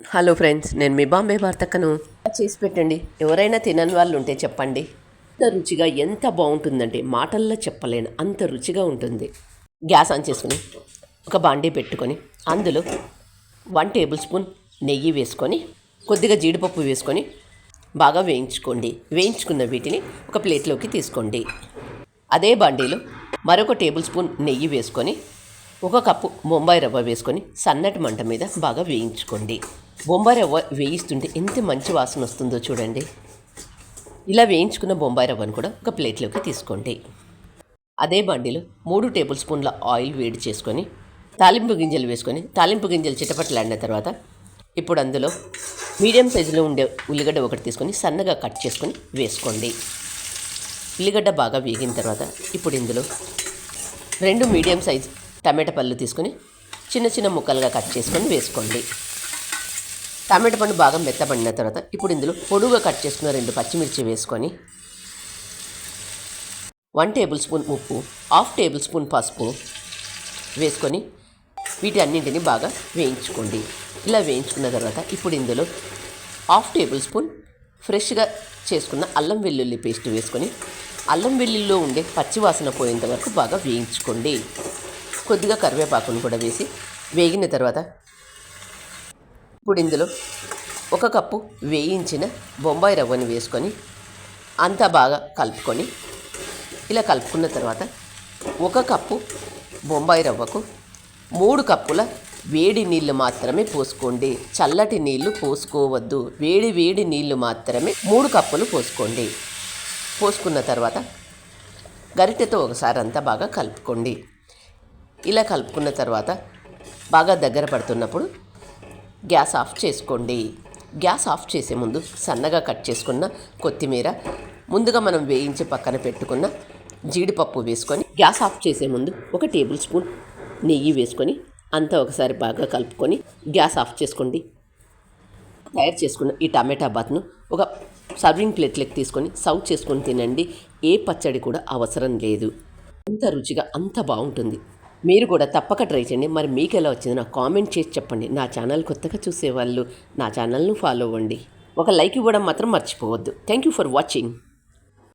Hello friends నేను మీ బాంబే వార్తకను చేసి పెట్టండి. ఎవరైనా తినని వాళ్ళు ఉంటే చెప్పండి. ఎంత రుచిగా ఎంత బాగుంటుందంటే మాటల్లో చెప్పలేను. అంత రుచిగా ఉంటుంది. గ్యాస్ ఆన్ చేసుకుని ఒక బాండీ పెట్టుకొని అందులో వన్ టేబుల్ స్పూన్ నెయ్యి వేసుకొని కొద్దిగా జీడిపప్పు వేసుకొని బాగా వేయించుకోండి. వేయించుకున్న వీటిని ఒక ప్లేట్లోకి తీసుకోండి. అదే బాండీలో మరొక టేబుల్ స్పూన్ నెయ్యి వేసుకొని ఒక కప్పు బొంబాయి రవ్వ వేసుకొని సన్నటి మంట మీద బాగా వేయించుకోండి. బొంబాయి రవ్వ వేయిస్తుంటే ఎంత మంచి వాసన వస్తుందో చూడండి. ఇలా వేయించుకున్న బొంబాయి రవ్వను కూడా ఒక ప్లేట్లోకి తీసుకోండి. అదే బండిలో మూడు టేబుల్ స్పూన్ల ఆయిల్ వేడి చేసుకొని తాలింపు గింజలు వేసుకొని తాలింపు గింజలు చిటపట్లాడిన తర్వాత ఇప్పుడు అందులో మీడియం సైజులో ఉండే ఉల్లిగడ్డ ఒకటి తీసుకొని సన్నగా కట్ చేసుకొని వేసుకోండి. ఉల్లిగడ్డ బాగా వేగిన తర్వాత ఇప్పుడు ఇందులో రెండు మీడియం సైజ్ టమాటా పళ్ళు తీసుకొని చిన్న చిన్న ముక్కలుగా కట్ చేసుకొని వేసుకోండి. టమాటా పండు బాగా మెత్తబడిన తర్వాత ఇప్పుడు ఇందులో పొడుగా కట్ చేసుకున్న రెండు పచ్చిమిర్చి వేసుకొని వన్ టేబుల్ స్పూన్ ఉప్పు హాఫ్ టేబుల్ స్పూన్ పసుపు వేసుకొని వీటి అన్నింటిని బాగా వేయించుకోండి. ఇలా వేయించుకున్న తర్వాత ఇప్పుడు ఇందులో హాఫ్ టేబుల్ స్పూన్ ఫ్రెష్గా చేసుకున్న అల్లం వెల్లుల్లి పేస్ట్ వేసుకొని అల్లం వెల్లుల్లిలో ఉండే పచ్చివాసన పోయేంత వరకు బాగా వేయించుకోండి. కొద్దిగా కరివేపాకును కూడా వేసి వేగిన తర్వాత ఇప్పుడు ఇందులో ఒక కప్పు వేయించిన బొంబాయి రవ్వని వేసుకొని అంతా బాగా కలుపుకొని ఇలా కలుపుకున్న తర్వాత ఒక కప్పు బొంబాయి రవ్వకు మూడు కప్పుల వేడి నీళ్ళు మాత్రమే పోసుకోండి. చల్లటి నీళ్ళు పోసుకోవద్దు. వేడి వేడి నీళ్ళు మాత్రమే మూడు కప్పులు పోసుకోండి. పోసుకున్న తర్వాత గరిటెతో ఒకసారి అంతా బాగా కలుపుకోండి. ఇలా కలుపుకున్న తర్వాత బాగా దగ్గర పడుతున్నప్పుడు గ్యాస్ ఆఫ్ చేసుకోండి. గ్యాస్ ఆఫ్ చేసే ముందు సన్నగా కట్ చేసుకున్న కొత్తిమీర ముందుగా మనం వేయించి పక్కన పెట్టుకున్న జీడిపప్పు వేసుకొని గ్యాస్ ఆఫ్ చేసే ముందు ఒక టేబుల్ స్పూన్ నెయ్యి వేసుకొని అంతా ఒకసారి బాగా కలుపుకొని గ్యాస్ ఆఫ్ చేసుకోండి. తయారు చేసుకున్న ఈ టమాటా బాత్ను ఒక సర్వింగ్ ప్లేట్లోకి తీసుకొని సర్వ్ చేసుకొని తినండి. ఏ పచ్చడి కూడా అవసరం లేదు. అంత రుచిగా అంత బాగుంటుంది. మీరు కూడా తప్పక ట్రై చేయండి. మరి మీకు ఎలా వచ్చింది? నాకు కామెంట్ చేసి చెప్పండి. నా ఛానల్ కొత్తగా చూసేవాళ్ళు నా ఛానల్ను ఫాలో అవ్వండి. ఒక లైక్ ఇవ్వడం మాత్రం మర్చిపోవద్దు. Thank you for watching.